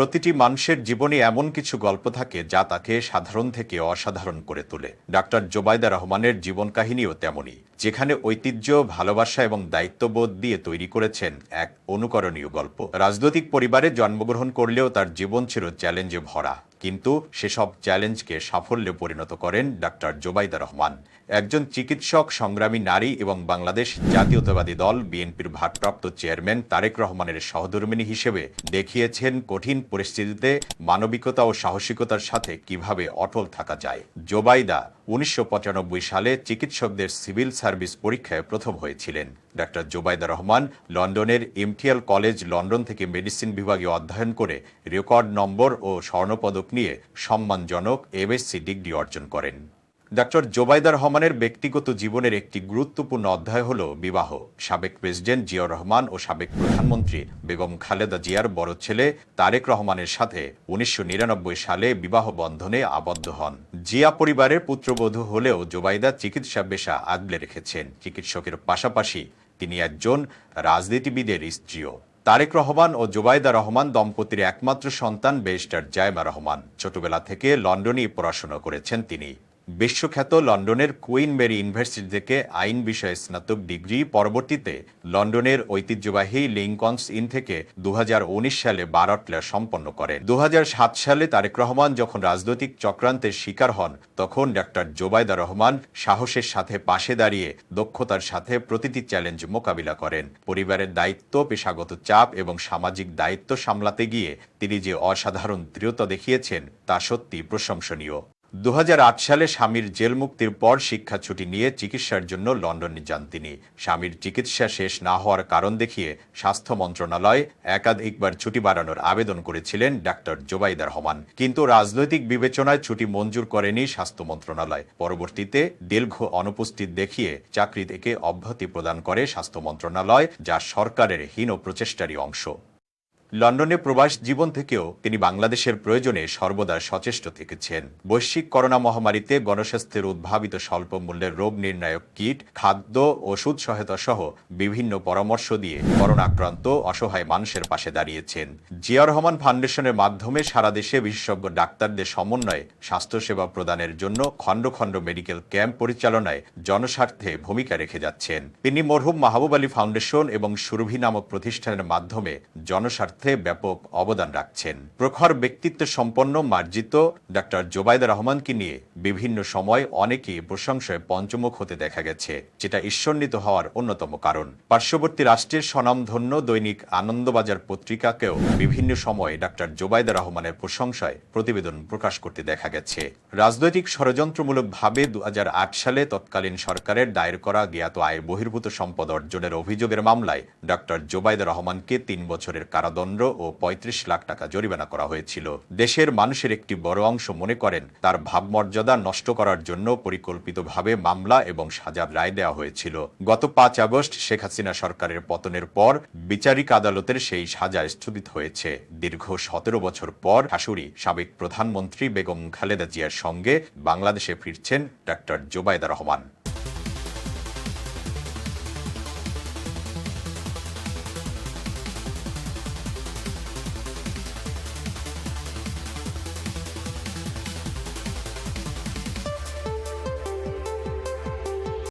প্রতিটি মানুষের জীবনে এমন কিছু গল্প থাকে যা তাকে সাধারণ থেকে অসাধারণ করে তোলে। ডাক্তার জোবাইদা রহমানের জীবন কাহিনীও তেমনই, যেখানে ঐতিহ্য, ভালোবাসা এবং দায়িত্ববোধ দিয়ে তৈরি করেছেন এক অনুকরণীয় গল্প। রাজনৈতিক পরিবারে জন্মগ্রহণ করলেও তার জীবন ছিল চ্যালেঞ্জে ভরা। কিন্তু সেসব চ্যালেঞ্জকে সাফল্যে পরিণত করেন ডাক্তার জোবাইদা রহমান। একজন চিকিৎসক, সংগ্রামী নারী এবং বাংলাদেশ জাতীয়তাবাদী দল বিএনপির ভারপ্রাপ্ত চেয়ারম্যান তারেক রহমানের সহধর্মিনী হিসেবে দেখিয়েছেন কঠিন পরিস্থিতিতে মানবিকতা ও সাহসিকতার সাথে কীভাবে অটল থাকা যায়। জোবাইদা উনিশশো পঁচানব্বই সালে চিকিৎসকদের সিভিল সার্ভিস পরীক্ষায় প্রথম হয়েছিলেন। ডাক্তার জোবায়দা রহমান লন্ডনের ইমটিয়াল কলেজ লন্ডন থেকে মেডিসিন বিভাগে অধ্যয়ন করে রেকর্ড নম্বর ও স্বর্ণপদক নিয়ে সম্মানজনক এমএসসি ডিগ্রি অর্জন করেন। ডাক্তার জোবাইদা রহমানের ব্যক্তিগত জীবনের একটি গুরুত্বপূর্ণ অধ্যায় হল বিবাহ। সাবেক প্রেসিডেন্ট জিয়াউর রহমান ও সাবেক প্রধানমন্ত্রী বেগম খালেদা জিয়ার বড় ছেলে তারেক রহমানের সাথে উনিশশো নিরানব্বই সালে বিবাহ বন্ধনে আবদ্ধ হন। জিয়া পরিবারের পুত্রবধূ হলেও জোবাইদা চিকিৎসা পেশা আগলে রেখেছেন। চিকিৎসকের পাশাপাশি তিনি একজন রাজনীতিবিদের স্ত্রীও। তারেক রহমান ও জোবাইদা রহমান দম্পতির একমাত্র সন্তান বেস্টার জায়মা রহমান। ছোটবেলা থেকে লন্ডনেই পড়াশোনা করেছেন তিনি। বিশ্বখ্যাত লন্ডনের কুইন মেরি ইউনিভার্সিটি থেকে আইন বিষয়ে স্নাতক ডিগ্রি পরবর্তীতে লন্ডনের ঐতিহ্যবাহী লিঙ্কনস ইন থেকে দু হাজার উনিশ সালে বারটলা সম্পন্ন করেন। দুহাজার সাত সালে তারেক রহমান যখন রাজনৈতিক চক্রান্তের শিকার হন, তখন ডাক্তার জোবায়দা রহমান সাহসের সাথে পাশে দাঁড়িয়ে দক্ষতার সাথে প্রতিটি চ্যালেঞ্জ মোকাবিলা করেন। পরিবারের দায়িত্ব, পেশাগত চাপ এবং সামাজিক দায়িত্ব সামলাতে গিয়ে তিনি যে অসাধারণ দৃঢ়তা দেখিয়েছেন, তা সত্যি প্রশংসনীয়। দু হাজার আট সালে স্বামীর জেল মুক্তির পর শিক্ষা ছুটি নিয়ে চিকিৎসার জন্য লন্ডনে যান তিনি। স্বামীর চিকিৎসা শেষ না হওয়ার কারণ দেখিয়ে স্বাস্থ্য মন্ত্রণালয় একাধিকবার ছুটি বাড়ানোর আবেদন করেছিলেন ডাক্তার জোবাইদা রহমান। কিন্তু রাজনৈতিক বিবেচনায় ছুটি মঞ্জুর করেনি স্বাস্থ্য মন্ত্রণালয়। পরবর্তীতে দীর্ঘ অনুপস্থিত দেখিয়ে চাকরি থেকে অব্যাহতি প্রদান করে স্বাস্থ্য মন্ত্রণালয়, যা সরকারের হীন প্রচেষ্টারই অংশ। লন্ডনে প্রবাস জীবন থেকেও তিনি বাংলাদেশের প্রয়োজনে সর্বদা সচেষ্ট থেকেছেন। বৈশ্বিক করোনা মহামারীতে গণস্বাস্থ্যের উদ্ভাবিত স্বল্প মূল্যের রোগ নির্ণায়ক কিট, খাদ্য ওষুধ সহায়তা সহ বিভিন্ন পরামর্শ দিয়ে করোনা আক্রান্ত অসহায় মানুষের পাশে দাঁড়িয়েছেন। জিয়া রহমান ফাউন্ডেশনের মাধ্যমে সারা দেশে বিশেষজ্ঞ ডাক্তারদের সমন্বয়ে স্বাস্থ্যসেবা প্রদানের জন্য খণ্ড খণ্ড মেডিকেল ক্যাম্প পরিচালনায় জনস্বার্থে ভূমিকা রেখে যাচ্ছেন। তিনি মরহুম মাহবুব আলী ফাউন্ডেশন এবং সুরভি নামক প্রতিষ্ঠানের মাধ্যমে জনস্বার্থে স্বার্থে ব্যাপক অবদান রাখছেন। প্রখর ব্যক্তিত্ব সম্পন্ন মার্জিত ডাক্তার জোবাইদা রহমানকে নিয়ে বিভিন্ন সময় অনেকেই প্রশংসায় পঞ্চমুখ হতে দেখা গেছে, যেটা ঈশ্বরনীত হওয়ার অন্যতম কারণ। পার্শ্ববর্তী রাষ্ট্রের স্বনামধন্য দৈনিক আনন্দবাজার পত্রিকাকেও বিভিন্ন সময়ে ডাক্তার জোবাইদা রহমানের প্রশংসায় প্রতিবেদন প্রকাশ করতে দেখা গেছে। রাজনৈতিক ষড়যন্ত্রমূলকভাবে দু সালে তৎকালীন সরকারের দায়ের করা জ্ঞাত আয় বহির্ভূত সম্পদ অর্জনের অভিযোগের মামলায় ডাক্তার জোবাইদা রহমানকে তিন বছরের কারাদণ্ড দণ্ড ও ৩৫ লাখ টাকা জরিমানা করা হয়েছিল। দেশের মানুষের একটি বড় অংশ মনে করেন, তার ভাবমর্যাদা নষ্ট করার জন্য পরিকল্পিতভাবে মামলা এবং সাজার রায় দেওয়া হয়েছিল। গত পাঁচ আগস্ট শেখ হাসিনা সরকারের পতনের পর বিচারিক আদালতের সেই সাজা স্থগিত হয়েছে। দীর্ঘ সতেরো বছর পর শাশুড়ি, সাবেক প্রধানমন্ত্রী বেগম খালেদা জিয়ার সঙ্গে বাংলাদেশে ফিরছেন ডাক্তার জোবায়দা রহমান।